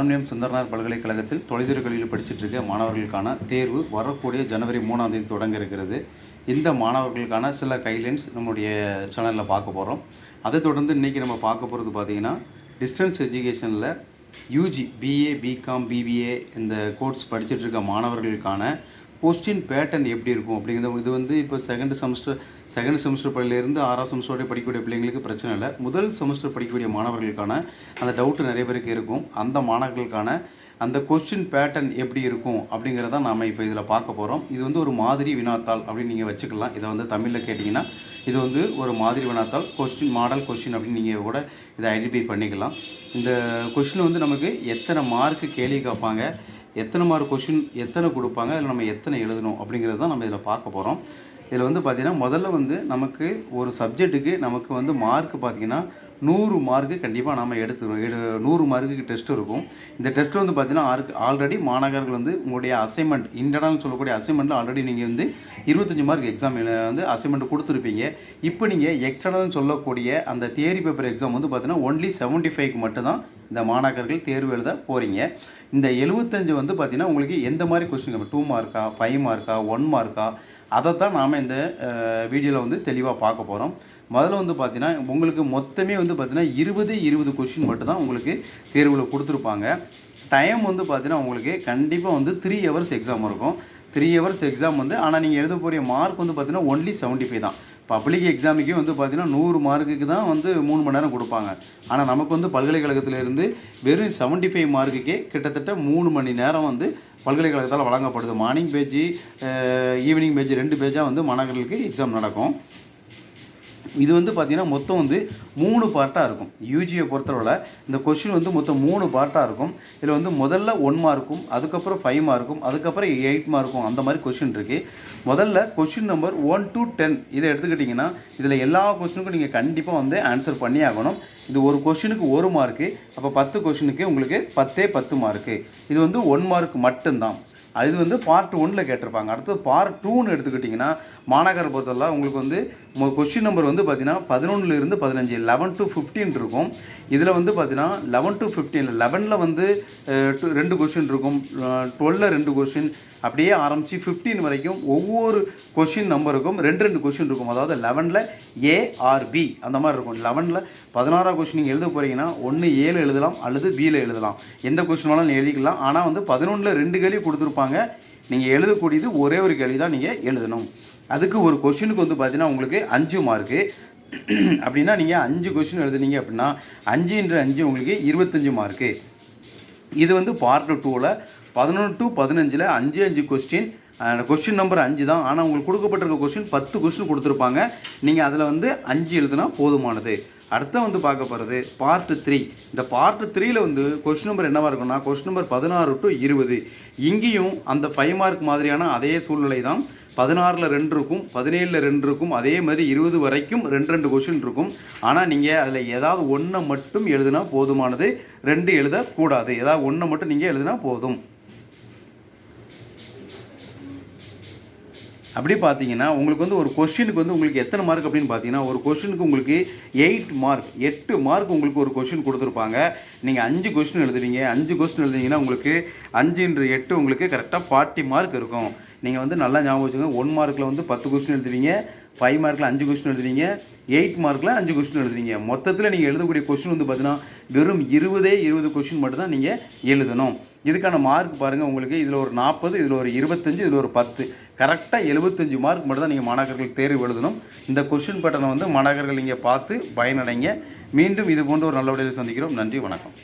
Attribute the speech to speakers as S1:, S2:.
S1: மனோன்மணியம் சுந்தரனார் பல்கலைக்கழகத்தில் தொலைதூரக்கல்வியில் படிச்சுட்டு இருக்க மாணவர்களுக்கான தேர்வு வரக்கூடிய ஜனவரி மூணாம் தேதி தொடங்க இருக்கிறது. இந்த மாணவர்களுக்கான சில கைட்லைன்ஸ் நம்முடைய சேனலில் பார்க்க போகிறோம் அதை தொடர்ந்து இன்றைக்கி நம்ம பார்க்க போகிறது பார்த்திங்கன்னா டிஸ்டன்ஸ் எஜுகேஷனில் யூஜி பிஏ பிகாம் பிபிஏ இந்த கோர்ஸ் படிச்சுட்டு இருக்க மாணவர்களுக்கான கொஸ்டின் பேட்டர்ன் எப்படி இருக்கும் அப்படிங்கிறது இது வந்து இப்போ செகண்ட் செமஸ்டர் செகண்ட் செமஸ்டர் பள்ளியிலேருந்து ஆறாம் செமஸ்டரோட படிக்கக்கூடிய பிள்ளைங்களுக்கு பிரச்சனை இல்லை. முதல் செமஸ்டர் படிக்கக்கூடிய மாணவர்களுக்கான அந்த டவுட்டு நிறைய பேருக்கு இருக்கும். அந்த மாணவர்களுக்கான அந்த கொஸ்டின் பேட்டர்ன் எப்படி இருக்கும் அப்படிங்கிறத நாம் இப்போ இதில் பார்க்க போகிறோம் இது வந்து ஒரு மாதிரி வினாத்தாள் அப்படின்னு நீங்கள் வச்சுக்கலாம். இதை வந்து தமிழில் கேட்டிங்கன்னா இது வந்து ஒரு மாதிரி வினாத்தாள் கொஸ்டின் மாடல் கொஸ்டின் அப்படின்னு நீங்கள் கூட இதை ஐடென்டிஃபை பண்ணிக்கலாம். இந்த கொஸ்டின் வந்து நமக்கு எத்தனை மார்க்கு கேள்வி கேட்பாங்க எத்தனை மார்க் கொஷின் எத்தனை கொடுப்பாங்க அதில் நம்ம எத்தனை எழுதணும் அப்படிங்கிறது தான் நம்ம இதில் பார்க்க போகிறோம் இதில் வந்து பார்த்திங்கன்னா முதல்ல வந்து நமக்கு ஒரு சப்ஜெக்ட்டுக்கு நமக்கு வந்து மார்க் பார்த்திங்கன்னா நூறு மார்க்கு கண்டிப்பாக நாம் எடுத்துக்கணும் எடு நூறு மார்க்குக்கு டெஸ்ட் இருக்கும். இந்த டெஸ்ட் வந்து பார்த்திங்கன்னா ஆல்ரெடி மாணவர்கள் வந்து உங்களுடைய அசைன்மெண்ட் இன்டர்னல் சொல்லக்கூடிய அசைன்மெண்ட்டில் ஆல்ரெடி நீங்கள் வந்து இருபத்தஞ்சி மார்க் எக்ஸாம் வந்து அசைன்மெண்ட் கொடுத்துருப்பீங்க. இப்போ நீங்கள் எக்ஸ்டர்னல் சொல்லக்கூடிய அந்த தியரி பேப்பர் எக்ஸாம் வந்து பார்த்தீங்கன்னா ஒன்லி செவன்ட்டி ஃபைவ்க்கு மட்டும்தான் இந்த மாணாக்கர்கள் தேர்வு எழுத போகிறீங்க இந்த எழுபத்தஞ்சு வந்து பார்த்திங்கன்னா உங்களுக்கு எந்த மாதிரி கொஸ்டின் டூ மார்க்கா ஃபைவ் மார்க்கா ஒன் மார்க்கா அதை தான் நாம் இந்த வீடியோவில் வந்து தெளிவாக பார்க்க போகிறோம் முதல்ல வந்து பார்த்தீங்கன்னா உங்களுக்கு மொத்தமே வந்து பார்த்தீங்கன்னா இருபது இருபது கொஷின் மட்டும் தான் உங்களுக்கு தேர்வில் கொடுத்துருப்பாங்க. டைம் வந்து பார்த்தீங்கன்னா உங்களுக்கு கண்டிப்பாக வந்து த்ரீ ஹவர்ஸ் எக்ஸாம் இருக்கும். த்ரீ ஹவர்ஸ் எக்ஸாம் வந்து ஆனால் நீங்கள் எழுத போகிற மார்க் வந்து பார்த்தீங்கன்னா ஒன்லி செவன்ட்டி ஃபைவ் தான் பப்ளிக் எக்ஸாமுக்கே வந்து பார்த்தீங்கன்னா நூறு மார்க்குக்கு தான் வந்து மூணு மணி நேரம் கொடுப்பாங்க. ஆனால் நமக்கு வந்து பல்கலைக்கழகத்திலேருந்து வெறும் செவன்ட்டி ஃபைவ் மார்க்குக்கே கிட்டத்தட்ட மூணு மணி நேரம் வந்து பல்கலைக்கழகத்தால் வழங்கப்படுது. மார்னிங் பேஜ் ஈவினிங் பேஜ் ரெண்டு பேஜாக வந்து மாணவர்களுக்கு எக்ஸாம் நடக்கும். இது வந்து பார்த்திங்கன்னா மொத்தம் வந்து மூணு பார்ட்டாக இருக்கும். யூஜியை பொறுத்தளவில் இந்த கொஷின் வந்து மொத்தம் மூணு பார்ட்டாக இருக்கும். இதில் வந்து முதல்ல ஒன் மார்க்கும் அதுக்கப்புறம் ஃபைவ் மார்க்கும் அதுக்கப்புறம் எயிட் மார்க்கும் அந்த மாதிரி கொஷின் இருக்குது முதல்ல question number one to ten இதை எடுத்துக்கிட்டிங்கன்னா இதில் எல்லா கொஷினுக்கும் நீங்கள் கண்டிப்பாக வந்து ஆன்சர் பண்ணி ஆகணும். இது ஒரு கொஷினுக்கு ஒரு மார்க்கு அப்போ பத்து கொஷினுக்கு உங்களுக்கு பத்தே பத்து மார்க்கு இது வந்து ஒன் மார்க் மட்டும்தான். இது வந்து பார்ட் ஒனில் கேட்டிருப்பாங்க. அடுத்து பார்ட் டூன்னு எடுத்துக்கிட்டிங்கன்னா மாநகர பொறுத்தவரை உங்களுக்கு வந்து கொஸ்டின் நம்பர் வந்து பார்த்தீங்கன்னா பதினொன்றுலேருந்து பதினஞ்சு லெவன் டு ஃபிஃப்டீன் இருக்கும். இதில் வந்து பார்த்தீங்கன்னா லெவன் டு ஃபிஃப்டீன் லெவனில் வந்து ரெண்டு கொஸ்டின் இருக்கும். டுவெல்லில் ரெண்டு கொஷின் அப்படியே ஆரம்பித்து ஃபிஃப்டீன் வரைக்கும் ஒவ்வொரு கொஷின் நம்பருக்கும் ரெண்டு ரெண்டு கொஷின் இருக்கும். அதாவது லெவனில் ஏஆர்பி அந்த மாதிரி இருக்கும். லெவனில் பதினாறாம் கொஷின் நீங்கள் எழுத போகிறீங்கன்னா ஒன்று ஏழு எழுதலாம் அல்லது பியில் எழுதலாம். எந்த கொஷின் வேணாலும் எழுதிக்கலாம். ஆனால் வந்து பதினொன்றில் ரெண்டு கேள்வி கொடுத்துருப்பாங்க. நீங்கள் எழுதக்கூடியது ஒரே ஒரு கேள்வி தான் நீங்கள் எழுதணும். அதுக்கு ஒரு கொஷினுக்கு வந்து பார்த்தீங்கன்னா உங்களுக்கு அஞ்சு மார்க்கு. அப்படின்னா நீங்கள் அஞ்சு கொஷின் எழுதுனீங்க அப்படின்னா அஞ்சுன்ற அஞ்சு உங்களுக்கு இருபத்தஞ்சு மார்க்கு. இது வந்து பார்ட் டூவில் பதினொன்று டு பதினஞ்சில் அஞ்சு அஞ்சு கொஸ்டின் கொஸ்டின் நம்பர் அஞ்சு தான். ஆனால் உங்களுக்கு கொடுக்கப்பட்டிருக்க கொஸ்டின் பத்து கொஸ்டின் கொடுத்துருப்பாங்க. நீங்கள் அதில் வந்து அஞ்சு எழுதுனா போதுமானது. அடுத்த வந்து பார்க்க போகிறது பார்ட்டு த்ரீ இந்த பார்ட்டு த்ரீயில் வந்து கொஸ்டின் நம்பர் என்னவாக இருக்கும்னா கொஸ்டின் நம்பர் பதினாறு டு இருபது. இங்கேயும் அந்த ஃபைவ் மார்க் மாதிரியான அதே சூழ்நிலை தான். பதினாறில் ரெண்டு இருக்கும் பதினேழில் ரெண்டு இருக்கும் அதே மாதிரி இருபது வரைக்கும் ரெண்டு ரெண்டு கொஷின் இருக்கும். ஆனால் நீங்கள் அதில் ஏதாவது ஒன்றை மட்டும் எழுதுனா போதுமானது ரெண்டு எழுதக்கூடாது. ஏதாவது ஒன்றை மட்டும் நீங்கள் எழுதுனா போதும். அப்படி பார்த்தீங்கன்னா உங்களுக்கு வந்து ஒரு கொஷினுக்கு வந்து உங்களுக்கு எத்தனை மார்க் அப்படின்னு பார்த்தீங்கன்னா ஒரு கொஷினுக்கு உங்களுக்கு எயிட் மார்க் எட்டு மார்க் உங்களுக்கு ஒரு கொஷின் கொடுத்துருப்பாங்க. நீங்கள் அஞ்சு கொஷின் எழுதுவீங்க அஞ்சு கொஸ்டின் எழுதுனீங்கன்னா உங்களுக்கு அஞ்சுன்ற எட்டு உங்களுக்கு கரெக்டாக ஃபார்ட்டி மார்க் இருக்கும். நீங்கள் வந்து நல்லா ஞாபகம் வச்சுக்கோங்க. ஒன் மார்க்கில் வந்து பத்து கொஸ்டின் எழுதுவீங்க ஃபைவ் மார்க்கில் அஞ்சு கொஸ்டின் எழுதுவீங்க எயிட் மார்க்கில் அஞ்சு கொஸ்டின் எழுதுவீங்க மொத்தத்தில் நீங்கள் எழுதக்கூடிய கொஸ்டின் வந்து பார்த்தீங்கன்னா வெறும் இருபதே இருபது கொஸ்டின் மட்டும் தான் நீங்கள் எழுதணும். இதுக்கான மார்க் பாருங்கள் உங்களுக்கு. இதில் ஒரு நாற்பது இதில் ஒரு இருபத்தஞ்சு இதில் ஒரு பத்து. கரெக்டாக எழுபத்தஞ்சு மார்க் மட்டும் தான் நீங்கள் மாணவர்கள் தேர்வு எழுதணும். இந்த கொஸ்டின் பேட்டர்னை வந்து மாணாக்கர்கள் நீங்கள் பார்த்து பயனடைங்க. மீண்டும் இது போன்ற ஒரு நல்ல விடையில் சந்திக்கிறோம். நன்றி வணக்கம்.